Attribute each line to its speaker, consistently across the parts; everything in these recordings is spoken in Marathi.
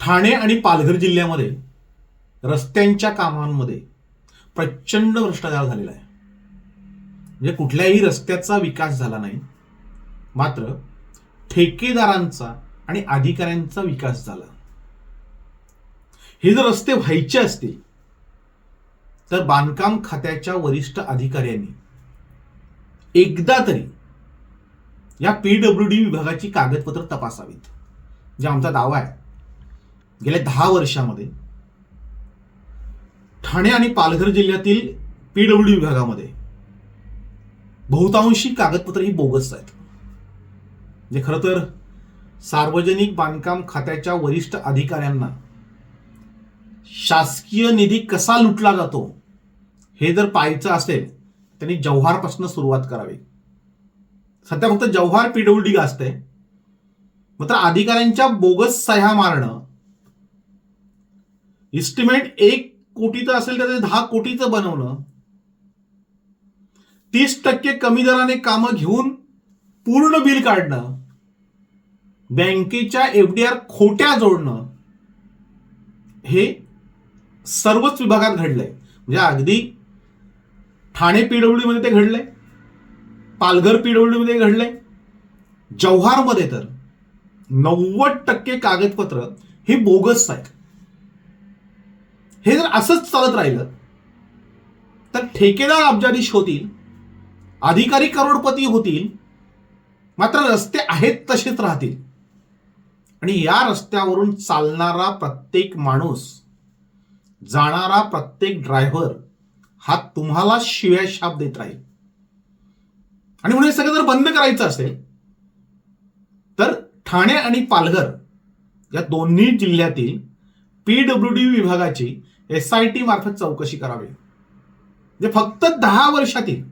Speaker 1: ठाणे आणि पालघर जिल्ह्यामध्ये रस्त्यांच्या कामांमध्ये प्रचंड भ्रष्टाचार झालेला आहे. म्हणजे कुठल्याही रस्त्याचा विकास झाला नाही. मात्र ठेकेदारांचा आणि अधिकाऱ्यांचा विकास झाला. हे जर रस्ते व्हायचे असतील तर बांधकाम खात्याच्या वरिष्ठ अधिकाऱ्यांनी एकदा तरी या पीडब्ल्यू डी विभागाची कागदपत्र तपासावीत. जे आमचा दावा आहे. गेल्या दहा वर्षामध्ये ठाणे आणि पालघर जिल्ह्यातील पीडब्ल्यू विभागामध्ये बहुतांशी कागदपत्र ही बोगस आहेत. म्हणजे खरं तर सार्वजनिक बांधकाम खात्याच्या वरिष्ठ अधिकाऱ्यांना शासकीय निधी कसा लुटला जातो हे जर पाहायचं असेल त्यांनी जव्हारपासून सुरुवात करावी. सध्या फक्त जव्हार पीडब्ल्यू डी असते मात्र अधिकाऱ्यांच्या बोगस सह्या मारणं इस्टिमेट एक कोटीचं असेल तर ते दहा कोटीचं बनवणं तीस टक्के कमी दराने कामं घेऊन पूर्ण बिल काढणं. बँकेच्या एफडीआर खोट्या जोडणं. हे सर्वच विभागात घडलंय. म्हणजे अगदी ठाणे पीडब्ल्यू मध्ये ते घडलंय. पालघर पीडब्ल्यू मध्ये घडलंय. जव्हारमध्ये तर नव्वद टक्के कागदपत्र हे बोगस आहेत. हे जर असंच चालत राहिलं तर ठेकेदार अब्जाधीश होतील अधिकारी करोडपती होतील मात्र रस्ते आहेत तसेच राहतील. आणि या रस्त्यावरून चालणारा प्रत्येक माणूस जाणारा प्रत्येक ड्रायव्हर हा तुम्हाला शिव्या शाप देत राहील. आणि म्हणून हे सगळं जर बंद करायचं असेल तर ठाणे आणि पालघर या दोन्ही जिल्ह्यातील पीडब्ल्यू डी विभागाची एस आय टी मार्फत चौकशी करावी. म्हणजे फक्त दहा वर्षातील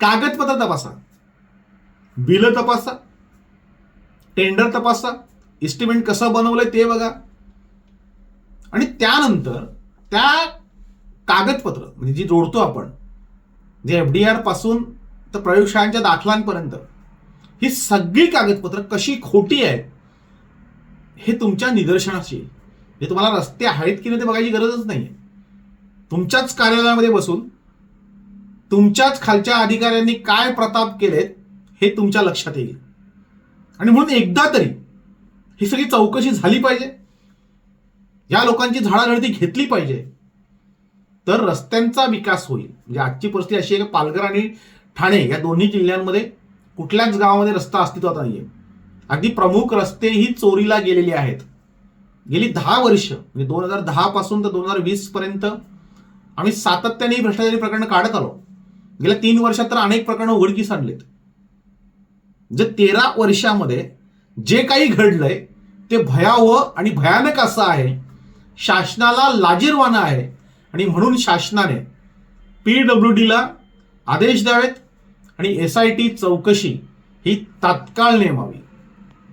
Speaker 1: कागदपत्र तपासा. बिल तपासा. टेंडर तपासा. इस्टिमेट कसं बनवलंय ते बघा. आणि त्यानंतर त्या कागदपत्र म्हणजे जी जोडतो आपण जे एफ डी आरपासून तर प्रयोगशाळांच्या दाखलांपर्यंत ही सगळी कागदपत्र कशी खोटी आहेत हे तुमच्या निदर्शनाशी येईल. हे तुम्हाला रस्ते आहेत की नाही ते बघायची गरजच नाही तुमच्याच कार्यालयामध्ये बसून तुमच्याच खालच्या अधिकाऱ्यांनी काय प्रताप केलेत हे तुमच्या लक्षात येईल. आणि म्हणून एकदा तरी ही सगळी चौकशी झाली पाहिजे. या लोकांची झाडाझडती घेतली पाहिजे. तर रस्त्यांचा विकास होईल. म्हणजे आजची परिस्थिती अशी आहे की पालघर आणि ठाणे या दोन्ही जिल्ह्यांमध्ये कुठल्याच गावामध्ये रस्ता अस्तित्वात नाहीये. अगदी प्रमुख रस्ते ही चोरीला गेलेले आहेत. गेली दहा वर्ष म्हणजे दोन हजार दहा पासून तर दोन हजार वीस पर्यंत आम्ही सातत्याने भ्रष्टाचारी प्रकरण काढत आलो. गेल्या तीन वर्षात तर अनेक प्रकरणं उघडकीस आणलेत. जे तेरा वर्षामध्ये जे काही घडलंय ते भयावह आणि भयानक असं आहे. शासनाला लाजीरवाणं आहे. आणि म्हणून शासनाने पी डब्ल्यू डीला आदेश द्यावेत आणि एस आय टी चौकशी ही तात्काळ नेमावी.